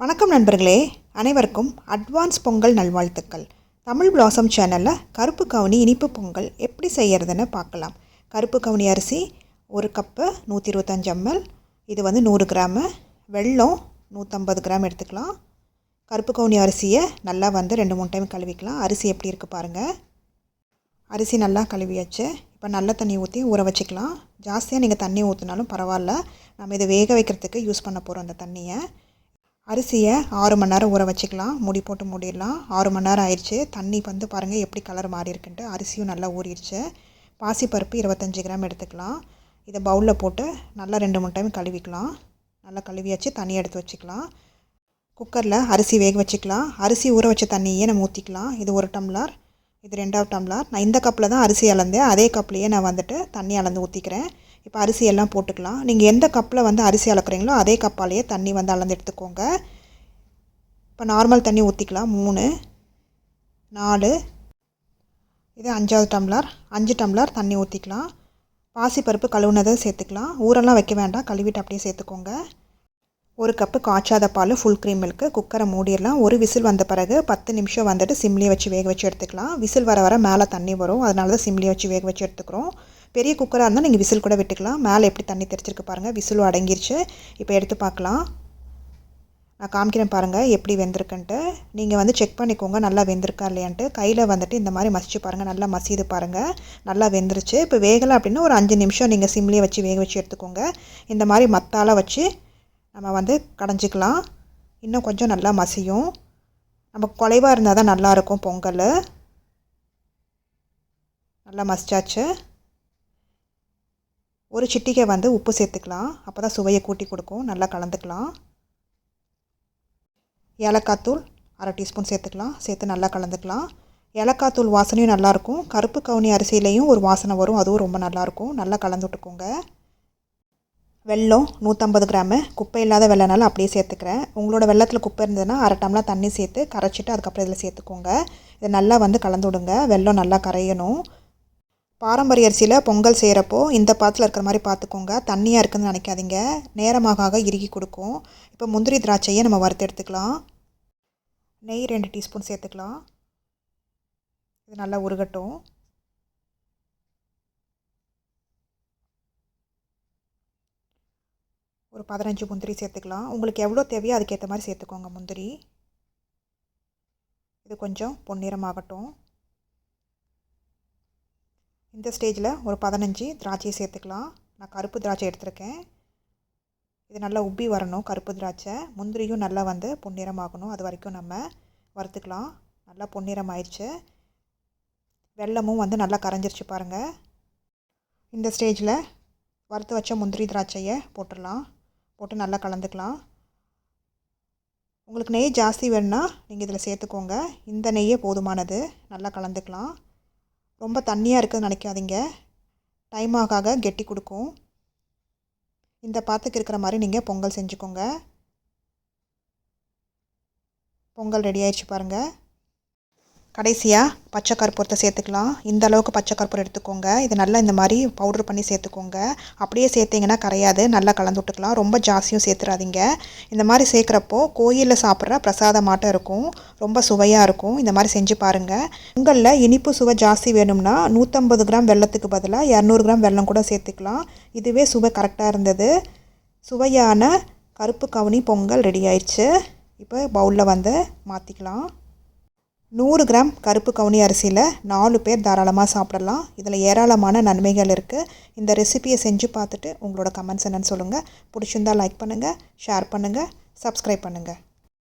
வணக்கம் நண்பர்களே. அனைவருக்கும் அட்வான்ஸ் பொங்கல் நல்வாழ்த்துக்கள். தமிழ் பிளாசம் சேனலில் கருப்பு கவுனி இனிப்பு பொங்கல் எப்படி செய்கிறதுன்னு பார்க்கலாம். கருப்பு கவுனி அரிசி ஒரு கப்பு நூற்றி இருபத்தஞ்சி எம்எல். இது வந்து நூறு கிராமு. வெல்லம் நூற்றம்பது கிராம் எடுத்துக்கலாம். கருப்பு கவுனி அரிசியை நல்லா வந்து ரெண்டு மூணு டைம் கழுவிக்கலாம். அரிசி எப்படி இருக்குது பாருங்கள் அரிசி நல்லா கழுவியாச்சு. இப்போ நல்ல தண்ணி ஊற்றி ஊற வச்சுக்கலாம். ஜாஸ்தியாக நீங்கள் தண்ணி ஊற்றினாலும் பரவாயில்ல. நம்ம இதை வேக வைக்கிறதுக்கு யூஸ் பண்ண போகிறோம் அந்த தண்ணியை. அரிசியை ஆறு மணி நேரம் ஊற வச்சுக்கலாம். மூடி போட்டு மூடிடலாம். ஆறு மணி நேரம் ஆயிடுச்சு. தண்ணி வந்து பாருங்கள் எப்படி கலர் மாறி இருக்குன்ட்டு. அரிசியும் நல்லா ஊறிடுச்சு. பாசிப்பருப்பு இருபத்தஞ்சி கிராம் எடுத்துக்கலாம். இதை பவுலில் போட்டு நல்லா ரெண்டு மூணு டைம் கழுவிக்கலாம். நல்லா கழுவியாச்சு. தண்ணி எடுத்து வச்சுக்கலாம். குக்கரில் அரிசி வேக வச்சுக்கலாம். அரிசி ஊற வச்ச தண்ணியே நம்ம ஊற்றிக்கலாம் இது ஒரு டம்ளர். இது ரெண்டாவது டம்ளர். நான் இந்த கப்பில் தான் அரிசி அளந்தேன். அதே கப்லேயே நான் வந்துட்டு தண்ணி அளந்து ஊற்றிக்கிறேன் இப்போ அரிசி எல்லாம் போட்டுக்கலாம். நீங்கள் எந்த கப்பில் வந்து அரிசி அளக்குறீங்களோ அதே கப்பாலேயே தண்ணி வந்து அளந்து எடுத்துக்கோங்க. இப்போ நார்மல் தண்ணி ஊற்றிக்கலாம் மூணு நாலு இது அஞ்சாவது டம்ளர் அஞ்சு டம்ளர் தண்ணி ஊற்றிக்கலாம் பாசிப்பருப்பு கழுவுனதை சேர்த்துக்கலாம். ஊரெல்லாம் வைக்க வேண்டாம். கழுவிட்டு அப்படியே சேர்த்துக்கோங்க. ஒரு கப்பு காய்ச்சாத பால் ஃபுல் க்ரீம் மில்க்கு குக்கரை மூடிடலாம். ஒரு விசில் வந்த பிறகு பத்து நிமிஷம் வந்துட்டு சிம்லேயே வச்சு வேக வச்சு எடுத்துக்கலாம். விசில் வர வர மேலே தண்ணி வரும். அதனால தான் சிம்லேயே வச்சு வேக வச்சு எடுத்துக்கிறோம். பெரிய குக்கராக இருந்தால் நீங்கள் விசில் கூட விட்டுக்கலாம். மேலே எப்படி தண்ணி தெரிச்சிருக்கு பாருங்கள் விசிலும் அடங்கிருச்சு. இப்போ எடுத்து பார்க்கலாம். நான் காமிக்கிறேன் பாருங்கள் எப்படி வெந்திருக்குன்ட்டு. நீங்கள் வந்து செக் பண்ணிக்கோங்க நல்லா வெந்திருக்கா இல்லையான்ட்டு. கையில் வந்துட்டு இந்த மாதிரி மசிச்சு பாருங்கள் நல்லா மசிது பாருங்கள் நல்லா வெந்துருச்சு. இப்போ வேகலை அப்படின்னா ஒரு அஞ்சு நிமிஷம் நீங்கள் சிம்லேயே வச்சு வேக வச்சு எடுத்துக்கோங்க. இந்த மாதிரி மத்தால வச்சு நம்ம வந்து கடைஞ்சிக்கலாம். இன்னும் கொஞ்சம் நல்லா மசியும். நம்ம குலைவாக இருந்தால் தான் நல்லாயிருக்கும் பொங்கல். நல்லா மசிச்சாச்சு. ஒரு சிட்டிகை வந்து உப்பு சேர்த்துக்கலாம். அப்போ தான் சுவையை கூட்டி கொடுக்கும். நல்லா கலந்துக்கலாம். ஏலக்காய் தூள் அரை டீஸ்பூன் சேர்த்துக்கலாம். சேர்த்து நல்லா கலந்துக்கலாம். ஏலக்காய் தூள் வாசனையும் நல்லாயிருக்கும் கருப்பு கவுனி அரிசியிலையும் ஒரு வாசனை வரும். அதுவும் ரொம்ப நல்லாயிருக்கும் நல்லா கலந்து விட்டுக்கோங்க. வெல்லம் நூற்றம்பது கிராமு. குப்பை இல்லாத வெள்ளனால அப்படியே சேர்த்துக்கிறேன். உங்களோட வெள்ளத்தில் குப்பை இருந்ததுன்னா அரை டம்ளர் தண்ணி சேர்த்து கரைச்சிட்டு அதுக்கப்புறம் இதில் சேர்த்துக்கோங்க. இதை நல்லா வந்து கலந்து விடுங்க. வெல்லம் நல்லா கரையணும். பாரம்பரிய அரிசியில் பொங்கல் செய்கிறப்போ இந்த பாத்தில் இருக்கிற மாதிரி பார்த்துக்கோங்க தண்ணியாக இருக்குதுன்னு நினைக்காதீங்க. நேரமாக இறுகி கொடுக்கும். இப்போ முந்திரி திராட்சையை நம்ம வறுத்து எடுத்துக்கலாம். நெய் ரெண்டு டீஸ்பூன் சேர்த்துக்கலாம். இது நல்லா உருகட்டும். ஒரு பதினஞ்சு முந்திரி சேர்த்துக்கலாம். உங்களுக்கு எவ்வளோ தேவையோ அதுக்கேற்ற மாதிரி சேர்த்துக்கோங்க முந்திரி. இது கொஞ்சம் பொன்னிறமாகட்டும். இந்த ஸ்டேஜில் ஒரு பதினஞ்சு திராட்சையை சேர்த்துக்கலாம். நான் கருப்பு திராட்சை எடுத்திருக்கேன். இது நல்லா உப்பி வரணும் கருப்பு திராட்சை. முந்திரியும் நல்லா வந்து பொன்னிறமாகணும். அது வரைக்கும் நம்ம வறுத்துக்கலாம். நல்லா பொன்னிறம் ஆயிடுச்சு வெள்ளமும் வந்து நல்லா கரைஞ்சிருச்சு பாருங்கள் இந்த ஸ்டேஜில் வறுத்து வச்ச முந்திரி திராட்சையை போட்டுடலாம். போட்டு நல்லா கலந்துக்கலாம். உங்களுக்கு நெய் ஜாஸ்தி வேணுன்னா நீங்கள் இதில் சேர்த்துக்கோங்க. இந்த நெய்யே போதுமானது. நல்லா கலந்துக்கலாம். ரொம்ப தண்ணியாக இருக்குதுன்னு நினைக்காதீங்க. டைம் ஆக ஆக கெட்டி கொடுக்கும். இந்த பாத்துக்கு இருக்கிற மாதிரி நீங்கள் பொங்கல் செஞ்சுக்கோங்க. பொங்கல் ரெடி ஆயிடுச்சு பாருங்கள் கடைசியாக பச்சை கற்பூரத்தை சேர்த்துக்கலாம். இந்த அளவுக்கு பச்சை கற்பூரம் எடுத்துக்கோங்க. இது நல்லா இந்த மாதிரி பவுட்ரு பண்ணி சேர்த்துக்கோங்க. அப்படியே சேர்த்திங்கன்னா கரையாது. நல்லா கலந்து விட்டுக்கலாம். ரொம்ப ஜாஸ்தியும் சேர்த்துறாதீங்க. இந்த மாதிரி சேர்க்குறப்போ கோயிலில் சாப்பிட்ற பிரசாதமாட்டம் இருக்கும். ரொம்ப சுவையாக இருக்கும். இந்த மாதிரி செஞ்சு பாருங்கள் பொங்கலில் இனிப்பு சுவை ஜாஸ்தி வேணும்னா நூற்றம்பது கிராம் வெள்ளத்துக்கு பதிலாக இரநூறு கிராம் வெள்ளம் கூட சேர்த்துக்கலாம். இதுவே சுவை கரெக்டாக இருந்தது. சுவையான கருப்பு கவுனி பொங்கல் ரெடி ஆயிடுச்சு. இப்போ பவுலில் வந்து மாற்றிக்கலாம் நூறு கிராம் கருப்பு கவுனி அரிசியில் நாலு பேர் தாராளமாக சாப்பிடலாம். இதில் ஏராளமான நன்மைகள் இருக்குது இந்த ரெசிபியை செஞ்சு பார்த்துட்டு உங்களோட கமெண்ட்ஸ் என்னென்னு சொல்லுங்கள் பிடிச்சிருந்தால் லைக் பண்ணுங்கள் ஷேர் பண்ணுங்கள் சப்ஸ்கிரைப் பண்ணுங்கள்